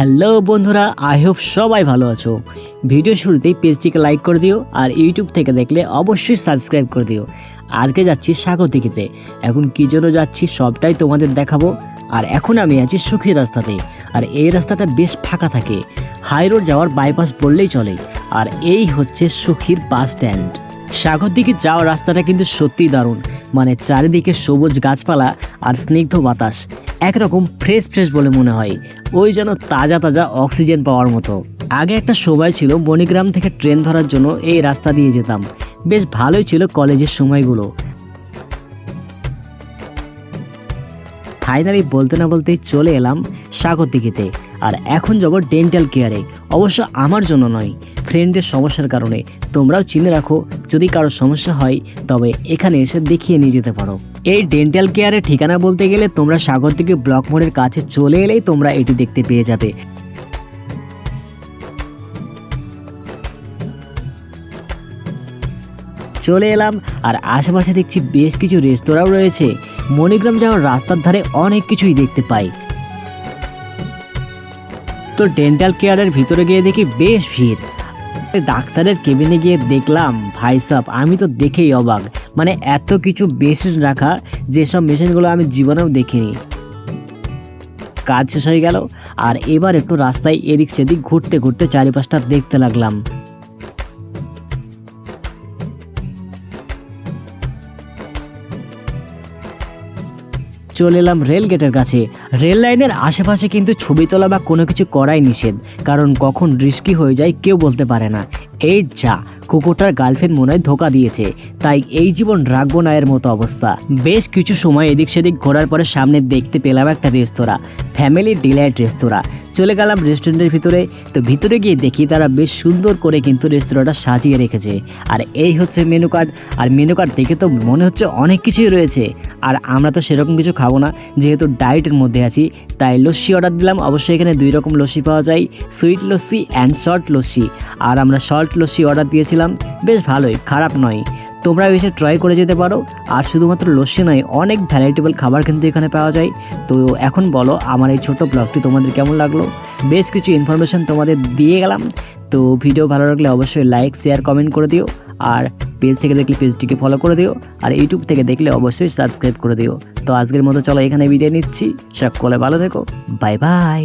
Hello বন্ধুরা I hope সবাই ভালো আছো। ভিডিও শুরুতেই পেজটিকে লাইক করে দিও আর ইউটিউব থেকে দেখলে অবশ্যই সাবস্ক্রাইব করে দিও। আজকে যাচ্ছি স্বাগতিকিতে। এখন কী জন্য যাচ্ছি সবটাই তোমাদের দেখাবো। আর এখন আমি আছি সুখী রাস্তাতে। আর এই রাস্তাটা বেশ ফাঁকা থাকে। হাই রোড যাওয়ার বাইপাস বললেই চলে। আর এই হচ্ছে সুখীর বাস স্ট্যান্ড সাগর দিকে যাওয়ার রাস্তাটা কিন্তু সত্যিই দারুণ। মানে চারিদিকে সবুজ গাছপালা আর স্নিগ্ধ বাতাস। একরকম ফ্রেশ ফ্রেশ বলে মনে হয়। ওই যেন তাজা তাজা অক্সিজেন পাওয়ার মতো। আগে একটা সময় ছিল মণিগ্রাম থেকে ট্রেন ধরার জন্য এই রাস্তা দিয়ে যেতাম। বেশ ভালোই ছিল কলেজের সময়গুলো। ফাইনালি বলতে না বলতেই চলে এলাম স্বাগতিকিতে। আর এখন যাব ডেন্টাল কেয়ারে অবশ্য আমার জন্য নয় ফ্রেন্ডের সমস্যার কারণে। তোমরাও চিনে রাখো, যদি কারও সমস্যা হয়, তবে এখানে এসে দেখিয়ে নিয়ে যেতে পারো। এই ডেন্টাল কেয়ারের ঠিকানা বলতে গেলে তোমরা সাগরদিঘি ব্লক মোড়ের কাছে চলে এলেই তোমরা এটি দেখতে পেয়ে যাবে। চলে এলাম আর আশেপাশে দেখছি বেশ কিছু রেস্তোরাঁও রয়েছে। মণিগ্রাম যাওয়ার রাস্তার ধারে অনেক কিছুই দেখতে পাই। তো ডেন্টাল কেয়ারের ভিতরে গিয়ে দেখি বেশ ভিড়। ডাক্তারের কেবিনে গিয়ে দেখলাম, ভাই সাহ আমি তো দেখেই অবাক। মানে এত কিছু মেশিন রাখা, যেসব মেশিনগুলো আমি জীবনেও দেখিনি। কাজ শেষ হয়ে গেল, আর এবার একটু রাস্তায় এদিক সেদিক ঘুরতে ঘুরতে চারিপাশটা দেখতে লাগলাম। চলে এলাম রেল গেটের কাছে। রেল লাইনের আশেপাশে কিন্তু ছবি তোলা বা কোনো কিছু করাই নিষেধ, কারণ কখন রিস্কি হয়ে যায় কেউ বলতে পারে না। এই যা, কুকুরটার গার্লফ্রেন্ড মনে হয় ধোকা দিয়েছে। তাই এই জীবন রাখব না এর মতো অবস্থা। বেশ কিছু সময় এদিক সেদিক ঘোরার পরে সামনে দেখতে পেলাম একটা রেস্তোরাঁ, ফ্যামিলি ডিলাইট রেস্তোরাঁ। চলে গেলাম রেস্টুরেন্টের ভিতরে, তো ভিতরে গিয়ে দেখি তারা বেশ সুন্দর করে কিন্তু রেস্তোরাঁটা সাজিয়ে রেখেছে। আর এই হচ্ছে মেনু কার্ড, আর মেনু কার্ড দেখে তো মনে হচ্ছে অনেক কিছুই রয়েছে। আর আমরা তো সেরকম কিছু খাব না, যেহেতু ডায়েটের মধ্যে আছি, তাই লস্যি অর্ডার দিলাম। অবশ্যই এখানে দুই রকম লস্যি পাওয়া যায় sweet lassi and salt lassi. আর আমরা সল্ট লস্যি অর্ডার দিয়েছিলাম, বেশ ভালোই, খারাপ নয়। তোমরা এসে ট্রাই করে যেতে পারো। আর শুধুমাত্র লস্যি নয়, অনেক ভ্যারাইটেবল খাবার কিন্তু এখানে পাওয়া যায়। তো এখন বলো, আমার এই ছোট ব্লগটি তোমাদের কেমন লাগল? বেশ কিছু ইনফরমেশন তোমাদের দিয়ে গেলাম। তো ভিডিও ভালো লাগলে অবশ্যই লাইক শেয়ার কমেন্ট করে দিও। আর পেজ থেকে দেখলে পেজটিকে ফলো করে দিও, আর ইউটিউব থেকে দেখলে অবশ্যই সাবস্ক্রাইব করে দিও। তো আজকের মতো চলো এখানে বিদায় নিচ্ছি। সকলে ভালো থেকো। Bye bye